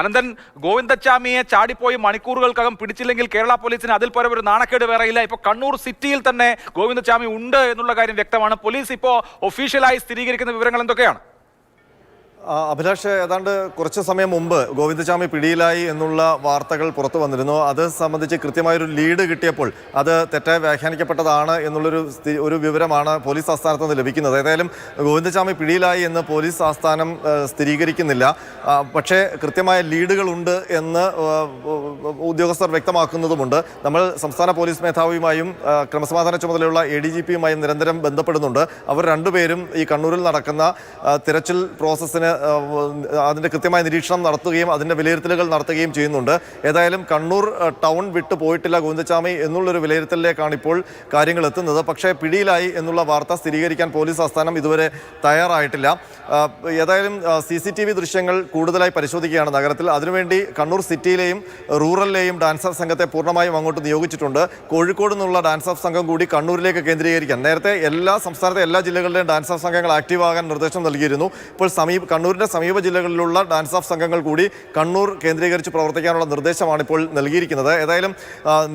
അനന്തൻ ഗോവിന്ദച്ചാമിയെ ചാടിപ്പോയി മണിക്കൂറുകൾക്കകം പിടിച്ചില്ലെങ്കിൽ കേരള പോലീസിന് അതിൽ പോലെ ഒരു നാണക്കേട് വേറെയില്ല. ഇപ്പോൾ കണ്ണൂർ സിറ്റിയിൽ തന്നെ ഗോവിന്ദച്ചാമി ഉണ്ട് എന്നുള്ള കാര്യം വ്യക്തമാണ്. പോലീസ് ഇപ്പോൾ ഒഫീഷ്യലായി സ്ഥിരീകരിക്കുന്ന വിവരങ്ങൾ എന്തൊക്കെയാണ്? അഭിലാഷ് ഏതാണ്ട് കുറച്ച് സമയം മുമ്പ് ഗോവിന്ദസ്വാമി പിടിയിലായി എന്നുള്ള വാർത്തകൾ പുറത്തു വന്നിരുന്നു. അത് സംബന്ധിച്ച് കൃത്യമായൊരു ലീഡ് കിട്ടിയപ്പോൾ അത് തെറ്റായി വ്യാഖ്യാനിക്കപ്പെട്ടതാണ് എന്നുള്ളൊരു ഒരു വിവരമാണ് പോലീസ് ആസ്ഥാനത്ത് നിന്ന് ലഭിക്കുന്നത്. ഏതായാലും ഗോവിന്ദസ്വാമി പിടിയിലായി എന്ന് പോലീസ് ആസ്ഥാനം സ്ഥിരീകരിക്കുന്നില്ല. പക്ഷേ കൃത്യമായ ലീഡുകളുണ്ട് എന്ന് ഉദ്യോഗസ്ഥർ വ്യക്തമാക്കുന്നതുമുണ്ട്. നമ്മൾ സംസ്ഥാന പോലീസ് മേധാവിയുമായും ക്രമസമാധാന ചുമതലയുള്ള എ ഡി ജി പിയുമായും നിരന്തരം ബന്ധപ്പെടുന്നുണ്ട്. അവർ രണ്ടുപേരും ഈ കണ്ണൂരിൽ നടക്കുന്ന തിരച്ചിൽ പ്രോസസ്സിന് അതിന്റെ കൃത്യമായ നിരീക്ഷണം നടത്തുകയും അതിന്റെ വിലയിരുത്തലുകൾ നടത്തുകയും ചെയ്യുന്നുണ്ട്. ഏതായാലും കണ്ണൂർ ടൗൺ വിട്ടു പോയിട്ടില്ല ഗോവിന്ദച്ചാമി എന്നുള്ളൊരു വിലയിരുത്തലിലേക്കാണ് ഇപ്പോൾ കാര്യങ്ങൾ എത്തുന്നത്. പക്ഷേ പിടിയിലായി എന്നുള്ള വാർത്ത സ്ഥിരീകരിക്കാൻ പോലീസ് ആസ്ഥാനം ഇതുവരെ തയ്യാറായിട്ടില്ല. ഏതായാലും സി സി ടി വി ദൃശ്യങ്ങൾ കൂടുതലായി പരിശോധിക്കുകയാണ് നഗരത്തിൽ. അതിനുവേണ്ടി കണ്ണൂർ സിറ്റിയിലെയും റൂറലിലെയും ഡാൻസർ സംഘത്തെ പൂർണമായും അങ്ങോട്ട് നിയോഗിച്ചിട്ടുണ്ട്. കോഴിക്കോട് നിന്നുള്ള ഡാൻസർ സംഘം കൂടി കണ്ണൂരിലേക്ക് കേന്ദ്രീകരിക്കാൻ നേരത്തെ എല്ലാ സംസ്ഥാനത്തെ എല്ലാ ജില്ലകളിലെയും ഡാൻസർ സംഘങ്ങൾ ആക്റ്റീവ് ആകാൻ നിർദ്ദേശം നൽകിയിരുന്നു. ഇപ്പോൾ സമീപ കണ്ണൂരിന്റെ സമീപ ജില്ലകളിലുള്ള ഡാൻസ് ഓഫ് സംഘങ്ങൾ കൂടി കണ്ണൂർ കേന്ദ്രീകരിച്ച് പ്രവർത്തിക്കാനുള്ള നിർദ്ദേശമാണ് ഇപ്പോൾ നൽകിയിരിക്കുന്നത്. ഏതായാലും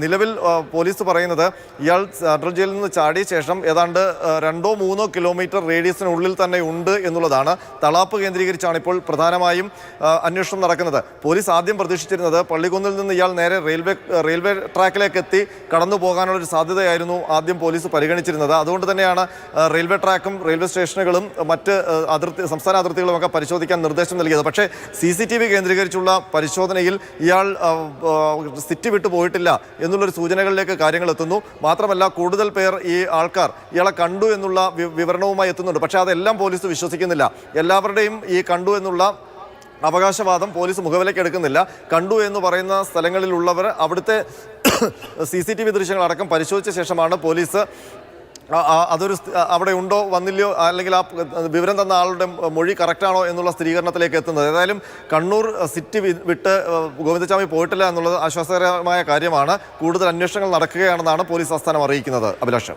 നിലവിൽ പോലീസ് പറയുന്നത് ഇയാൾ സെൻട്രൽ ജയിലിൽ നിന്ന് ചാടിയ ശേഷം ഏതാണ്ട് രണ്ടോ മൂന്നോ കിലോമീറ്റർ റേഡിയസിനുള്ളിൽ തന്നെ ഉണ്ട് എന്നുള്ളതാണ് തളാപ്പ് കേന്ദ്രീകരിച്ചാണ് ഇപ്പോൾ പ്രധാനമായും അന്വേഷണം നടക്കുന്നത്. പോലീസ് ആദ്യം പ്രതീക്ഷിച്ചിരുന്നത് പള്ളിക്കുന്നിൽ നിന്ന് ഇയാൾ നേരെ റെയിൽവേ റെയിൽവേ ട്രാക്കിലേക്ക് എത്തി കടന്നു പോകാനുള്ള ഒരു സാധ്യതയായിരുന്നു ആദ്യം പോലീസ് പരിഗണിച്ചിരുന്നത്. അതുകൊണ്ട് തന്നെയാണ് റെയിൽവേ ട്രാക്കും റെയിൽവേ സ്റ്റേഷനുകളും മറ്റ് അതിർത്തി സംസ്ഥാന അതിർത്തികളും ഒക്കെ പരിശോധിക്കാൻ നിർദ്ദേശം നൽകിയത്. പക്ഷേ സി സി ടി വി കേന്ദ്രീകരിച്ചുള്ള പരിശോധനയിൽ ഇയാൾ സിറ്റി വിട്ടു പോയിട്ടില്ല എന്നുള്ളൊരു സൂചനകളിലേക്ക് കാര്യങ്ങൾ എത്തുന്നു. മാത്രമല്ല കൂടുതൽ പേർ ഈ ആൾക്കാർ ഇയാളെ കണ്ടു എന്നുള്ള വിവരണവുമായി എത്തുന്നുണ്ട്. പക്ഷേ അതെല്ലാം പോലീസ് വിശ്വസിക്കുന്നില്ല. എല്ലാവരുടെയും ഈ കണ്ടു എന്നുള്ള അവകാശവാദം പോലീസ് മുഖവിലേക്ക് എടുക്കുന്നില്ല. കണ്ടു എന്ന് പറയുന്ന സ്ഥലങ്ങളിലുള്ളവർ അവിടുത്തെ സി സി ടി വി ദൃശ്യങ്ങളടക്കം പരിശോധിച്ച ശേഷമാണ് പോലീസ് അതൊരു അവിടെ ഉണ്ടോ വന്നില്ലയോ അല്ലെങ്കിൽ ആ വിവരം തന്ന ആളുടെ മൊഴി കറക്റ്റാണോ എന്നുള്ള സ്ഥിരീകരണത്തിലേക്ക് എത്തുന്നത്. ഏതായാലും കണ്ണൂർ സിറ്റി വിട്ട് ഗോവിന്ദസ്വാമി പോയിട്ടില്ല എന്നുള്ളത് ആശ്വാസകരമായ കാര്യമാണ്. കൂടുതൽ അന്വേഷണങ്ങൾ നടക്കുകയാണെന്നാണ് പോലീസ് ആസ്ഥാനം അറിയിക്കുന്നത്. അഭിലാഷ്.